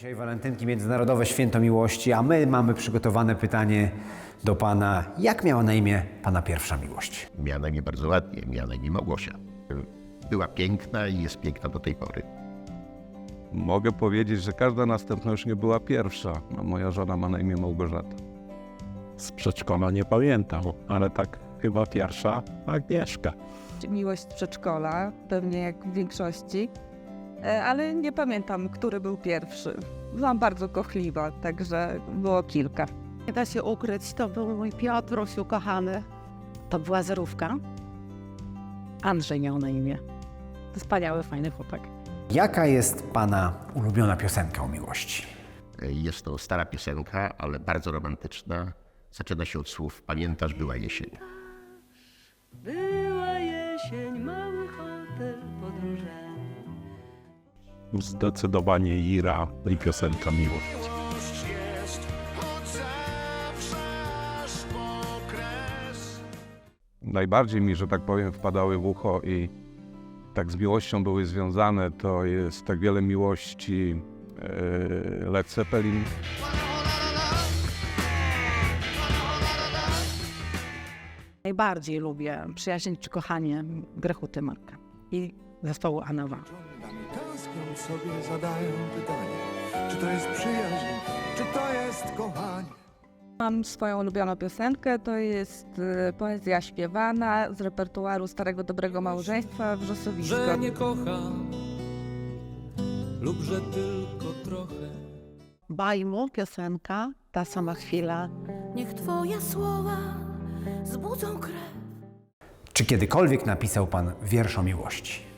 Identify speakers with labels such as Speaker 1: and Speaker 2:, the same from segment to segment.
Speaker 1: Dzisiaj walentynki, Międzynarodowe Święto Miłości, a my mamy przygotowane pytanie do Pana. Jak miała na imię Pana pierwsza miłość?
Speaker 2: Miała na imię bardzo ładnie, miała na imię Małgosia. Była piękna i jest piękna do tej pory.
Speaker 3: Mogę powiedzieć, że każda następna już nie była pierwsza. No, moja żona ma na imię Małgorzata.
Speaker 4: Z przedszkola nie pamiętam, ale tak chyba pierwsza Agnieszka.
Speaker 5: miłość z przedszkola, pewnie jak w większości, ale nie pamiętam, który był pierwszy. Byłam bardzo kochliwa, także było kilka.
Speaker 6: Nie da się ukryć, to był mój Piotruś ukochany.
Speaker 7: To była zerówka. Andrzej miał na imię. Wspaniały, fajny chłopak.
Speaker 1: Jaka jest Pana ulubiona piosenka o miłości?
Speaker 2: Jest to stara piosenka, ale bardzo romantyczna. Zaczyna się od słów Pamiętasz, była jesień.
Speaker 8: Była jesień, mały hotel, podróże.
Speaker 4: Zdecydowanie Ira i piosenka Miłość.
Speaker 3: Najbardziej mi, że tak powiem, wpadały w ucho i tak z miłością były związane. To jest tak wiele miłości e, Led Zeppelin.
Speaker 7: Najbardziej lubię Przyjaźń czy kochanie Grechuty Marka i zespołu Anowa.
Speaker 9: Tęskniąc sobie zadają pytanie, czy to jest przyjaźń, czy to jest kochanie.
Speaker 5: Mam swoją ulubioną piosenkę, to jest e, poezja śpiewana z repertuaru Starego Dobrego Małżeństwa Wrzosowisko.
Speaker 10: że nie kocham lub że tylko trochę.
Speaker 6: Bajmu, piosenka, ta sama chwila.
Speaker 8: Niech twoje słowa zbudzą krew.
Speaker 1: Czy kiedykolwiek napisał Pan wiersz o miłości?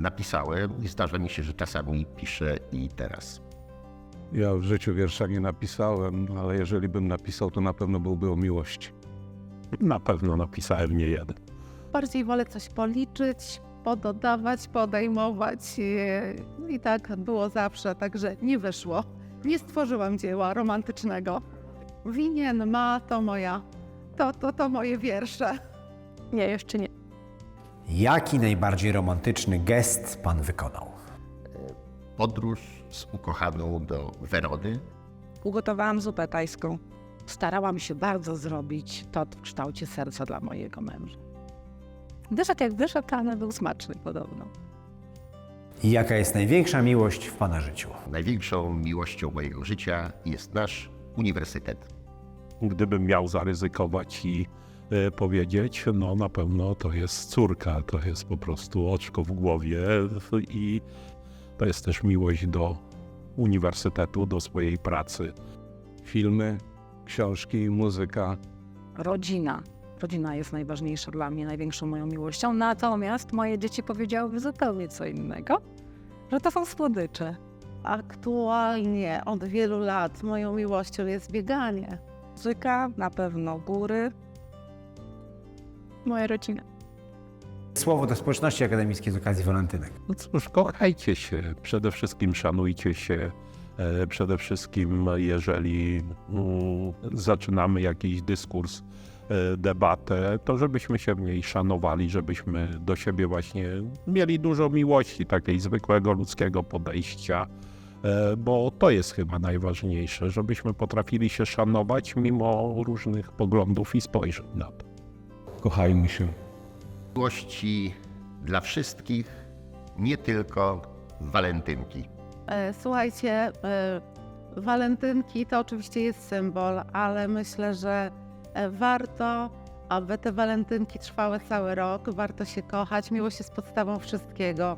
Speaker 2: Napisałem i zdarza mi się, że czasami piszę i teraz.
Speaker 3: Ja w życiu wiersza nie napisałem, ale jeżeli bym napisał, to na pewno byłby o miłości.
Speaker 4: Na pewno napisałem nie jeden.
Speaker 6: Bardziej wolę coś policzyć, pododawać, podejmować. I, I tak było zawsze, także nie wyszło. Nie stworzyłam dzieła romantycznego. Winien ma to moja, to, to, to moje wiersze.
Speaker 7: Nie, jeszcze nie.
Speaker 1: Jaki najbardziej romantyczny gest Pan wykonał?
Speaker 2: Podróż z ukochaną do Werony.
Speaker 5: Ugotowałam zupę tajską.
Speaker 7: Starałam się bardzo zrobić to w kształcie serca dla mojego męża. Dyszek jak dyszek, ale był smaczny podobno.
Speaker 1: I jaka jest największa miłość w Pana życiu?
Speaker 2: Największą miłością mojego życia jest nasz uniwersytet.
Speaker 4: Gdybym miał zaryzykować i powiedzieć, no na pewno to jest córka, to jest po prostu oczko w głowie i to jest też miłość do uniwersytetu, do swojej pracy.
Speaker 3: Filmy, książki, muzyka.
Speaker 7: Rodzina. Rodzina jest najważniejsza dla mnie, największą moją miłością. Natomiast moje dzieci powiedziały zupełnie co innego, że to są słodycze.
Speaker 6: Aktualnie od wielu lat moją miłością jest bieganie.
Speaker 5: Muzyka, na pewno góry.
Speaker 7: Moja rodzina.
Speaker 1: Słowo do społeczności akademickiej z okazji walentynek.
Speaker 4: No cóż, kochajcie się, przede wszystkim szanujcie się. E, Przede wszystkim, jeżeli mm, zaczynamy jakiś dyskurs, e, debatę, to żebyśmy się w niej szanowali, żebyśmy do siebie właśnie mieli dużo miłości, takiej zwykłego ludzkiego podejścia, e, bo to jest chyba najważniejsze, żebyśmy potrafili się szanować mimo różnych poglądów i spojrzeń na to.
Speaker 3: Kochajmy się.
Speaker 2: Miłości dla wszystkich, nie tylko walentynki.
Speaker 6: E, Słuchajcie, e, walentynki to oczywiście jest symbol, ale myślę, że e, warto, aby te walentynki trwały cały rok. Warto się kochać. Miłość jest podstawą wszystkiego.